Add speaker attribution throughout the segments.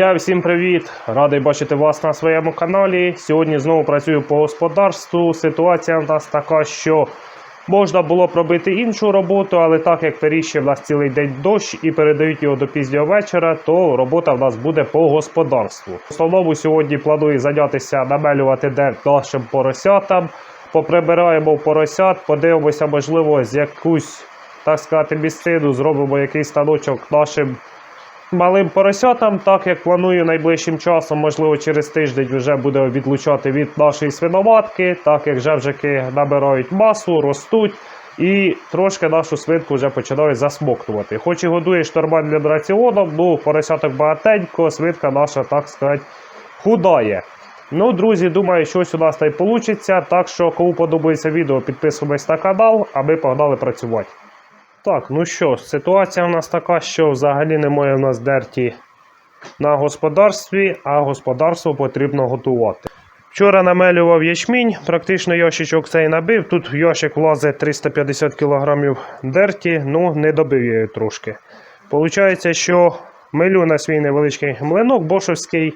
Speaker 1: Друзі, всім привіт! Радий бачити вас на своєму каналі. Сьогодні знову працюю по господарству. Ситуація в нас така, що можна було б робити іншу роботу, але так як періще в нас цілий день дощ і передають його до пізнього вечора, то робота в нас буде по господарству. В основному сьогодні планую зайнятися намелювати дерт нашим поросятам. Поприбираємо поросят, подивимося, можливо, з якусь, так сказати, місцину, зробимо якийсь станочок нашим малим поросятам, так як планую найближчим часом, можливо, через тиждень вже буде відлучати від нашої свиноматки, так як жевжики набирають масу, ростуть. І трошки нашу свинку вже починають засмоктувати. Хоч і годуєш нормальним раціоном, ну поросяток багатенько, свинка наша, так сказати, худає. Ну, друзі, думаю, щось у нас та й вийде. Так що, кому подобається відео, підписуємось на канал, а ми погнали працювати. Так, ну що, ситуація у нас така, що взагалі немає у нас дерті на господарстві, а господарство потрібно готувати. Вчора намелював ячмінь, практично ящичок цей набив. Тут в ящик влазить 350 кг дерті, ну не добив її трошки. Получається, що милю на свій невеличкий млинок бошовський.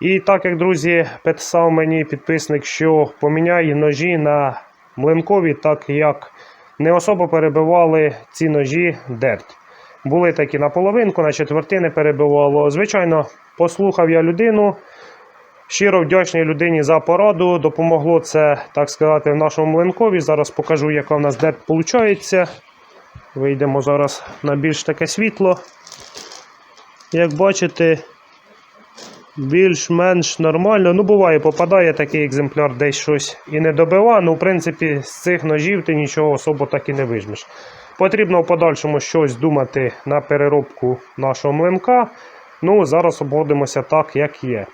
Speaker 1: І так як, друзі, писав мені підписник, що поміняй ножі на млинкові, так як не особо перебивали ці ножі дерть. Були такі на половинку, на четвертини перебивало. Звичайно, послухав я людину. Щиро вдячний людині за пораду. Допомогло це, так сказати, в нашому млинкові. Зараз покажу, яка в нас дерть виходить. Вийдемо зараз на більш таке світло. Як бачите, більш-менш нормально. Ну, буває, попадає такий екземпляр, десь щось і не добива. Ну, в принципі, з цих ножів ти нічого особо так і не вижмеш. Потрібно в подальшому щось думати на переробку нашого млинка. Ну, зараз обходимося так, як є.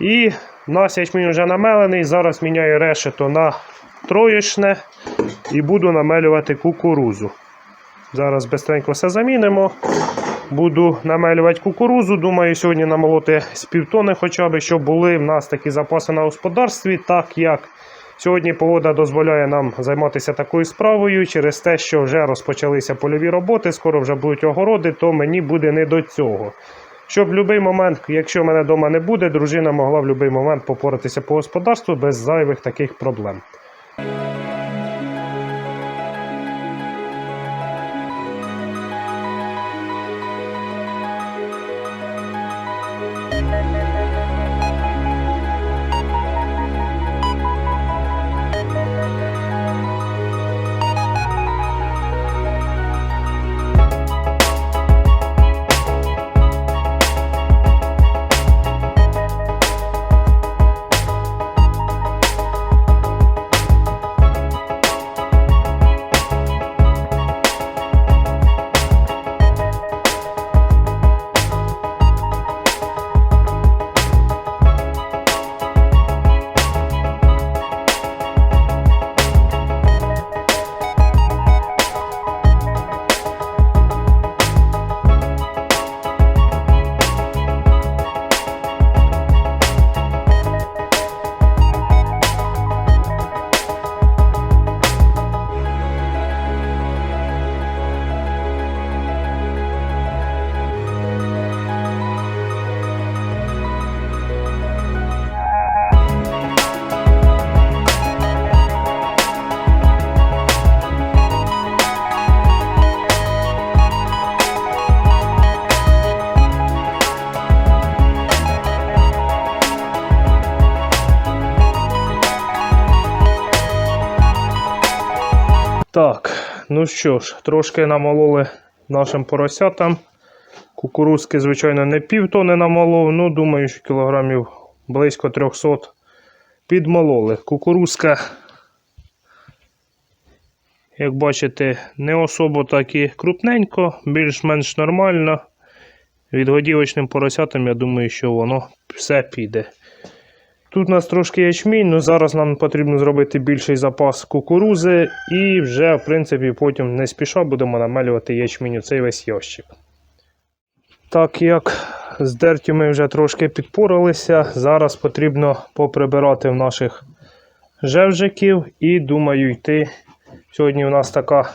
Speaker 1: І нас ячмінь вже намелений. Зараз міняю решето на троєчне і буду намелювати кукурузу. Зараз швидко все замінимо. Буду намелювати кукурузу. Думаю, сьогодні намолоти з півтони хоча б, щоб були в нас такі запаси на господарстві, так як сьогодні погода дозволяє нам займатися такою справою. Через те, що вже розпочалися польові роботи, скоро вже будуть огороди, то мені буде не до цього. Щоб в будь-який момент, якщо мене вдома не буде, дружина могла в будь-який момент попоратися по господарству без зайвих таких проблем. Так, ну що ж, трошки намололи нашим поросятам. Кукурузки, звичайно, не півтони намолов, ну думаю, що кілограмів близько 300 підмололи. Кукурузка, як бачите, не особо так і крупненько, більш-менш нормально. Відгодівочним поросятам, я думаю, що воно все піде. Тут у нас трошки ячмінь, але зараз нам потрібно зробити більший запас кукурузи і вже, в принципі, потім не спіша будемо намелювати ячмінь у цей весь ящик. Так як з дертю ми вже трошки підпоралися, зараз потрібно поприбирати в наших жевжиків і думаю йти. Сьогодні у нас така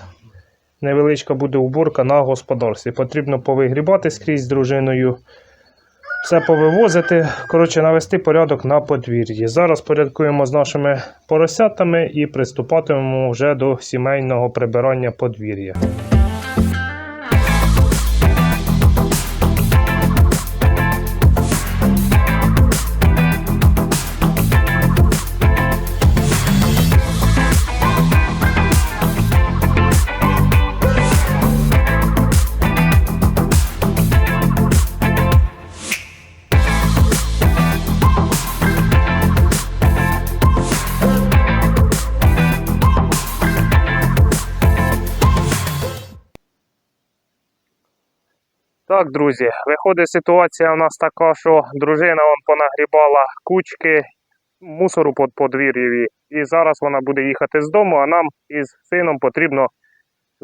Speaker 1: невеличка буде уборка на господарстві. Потрібно повигрібати скрізь з дружиною все повивозити, коротше, навести порядок на подвір'ї. Зараз порядкуємо з нашими поросятами і приступатимемо вже до сімейного прибирання подвір'я. Так, друзі, виходить ситуація у нас така, що дружина вон понагрібала кучки мусору під подвір'єві. І зараз вона буде їхати з дому, а нам із сином потрібно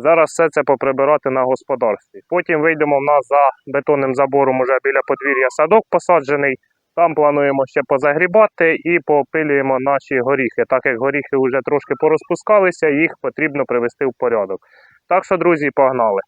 Speaker 1: зараз все це поприбирати на господарстві. Потім вийдемо в нас за бетонним забором уже біля подвір'я садок посаджений. Там плануємо ще позагрібати і попилюємо наші горіхи. Так як горіхи вже трошки порозпускалися, їх потрібно привести в порядок. Так що, друзі, погнали.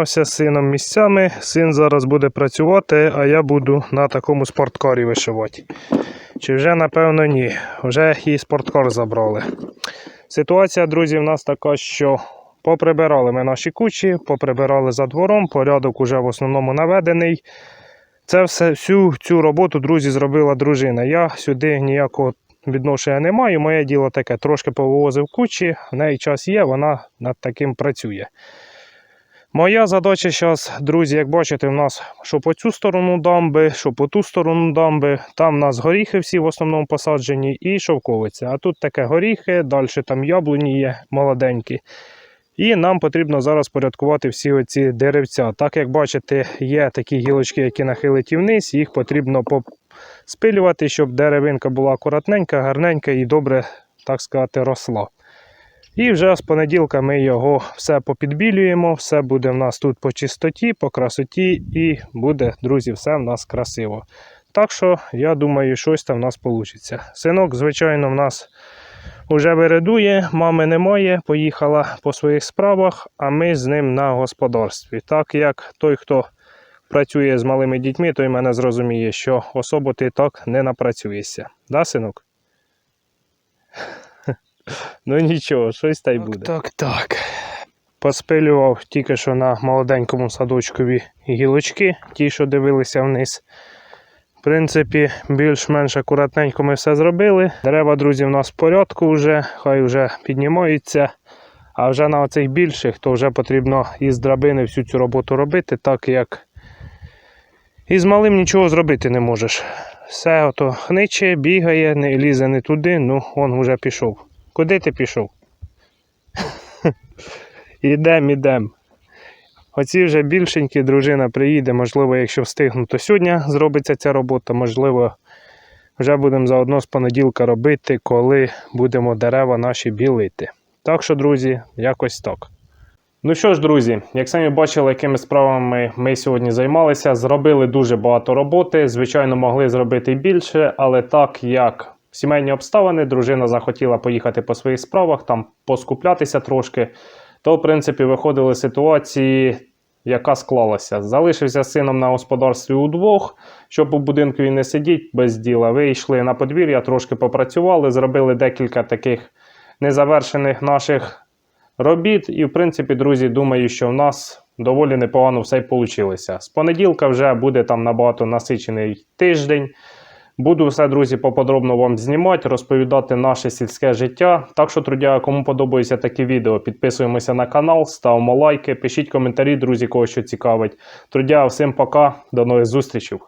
Speaker 1: Помінявся з сином місцями. Син зараз буде працювати, а я буду на такому спорткарі вишивати. Чи вже, напевно, ні. Вже і спорткар забрали. Ситуація, друзі, в нас така, що поприбирали ми наші кучі, поприбирали за двором, порядок уже в основному наведений. Це все, всю цю роботу, друзі, зробила дружина. Я сюди ніякого відношення не маю. Моє діло таке, трошки повивозив кучі, в неї час є, вона над таким працює. Моя задача зараз, друзі, як бачите, в нас що по цю сторону дамби, що по ту сторону дамби. Там в нас горіхи всі в основному посаджені і шовковиця. А тут таке горіхи, далі там яблуні є молоденькі. І нам потрібно зараз порядкувати всі оці деревця. Так як бачите, є такі гілочки, які нахилиті вниз, їх потрібно спилювати, щоб деревинка була акуратненька, гарненька і добре, так сказати, росла. І вже з понеділка ми його все попідбілюємо, все буде в нас тут по чистоті, по красоті, і буде, друзі, все в нас красиво. Так що, я думаю, щось там в нас вийде. Синок, звичайно, в нас вже вирядує, мами немає, поїхала по своїх справах, а ми з ним на господарстві. Так як той, хто працює з малими дітьми, той мене зрозуміє, що особо ти так не напрацюєшся. Да, синок? Ну нічого, щось та й буде. Так, так. Поспилював тільки що на молоденькому садочкові гілочки, ті, що дивилися вниз. В принципі, більш-менш акуратненько ми все зробили. Дерева, друзі, в нас в порядку вже, хай вже піднімаються. А вже на оцих більших, то вже потрібно із драбини всю цю роботу робити, так як із малим нічого зробити не можеш. Все ото хниче, бігає, не лізе не туди, ну он вже пішов. Куди ти пішов? Ідем, ідем. Оці вже більшенькі, дружина приїде, можливо, якщо встигну, то сьогодні зробиться ця робота, можливо, вже будемо заодно з понеділка робити, коли будемо дерева наші білити. Так що, друзі, якось так. Ну що ж, друзі, як самі бачили, якими справами ми сьогодні займалися, зробили дуже багато роботи. Звичайно, могли зробити більше, але так як сімейні обставини, дружина захотіла поїхати по своїх справах, там поскуплятися трошки, то, в принципі, виходили ситуації, яка склалася. Залишився сином на господарстві удвох, щоб у будинку він не сидіть без діла. Вийшли на подвір'я, трошки попрацювали, зробили декілька таких незавершених наших робіт. І, в принципі, друзі, думаю, що в нас доволі непогано все й вийшло. З понеділка вже буде там набагато насичений тиждень. Буду все, друзі, поподробно вам знімати, розповідати наше сільське життя. Так що, друзі, кому подобаються такі відео, підписуємося на канал, ставимо лайки, пишіть коментарі, друзі, кого що цікавить. Друзі, всім пока, до нових зустрічей.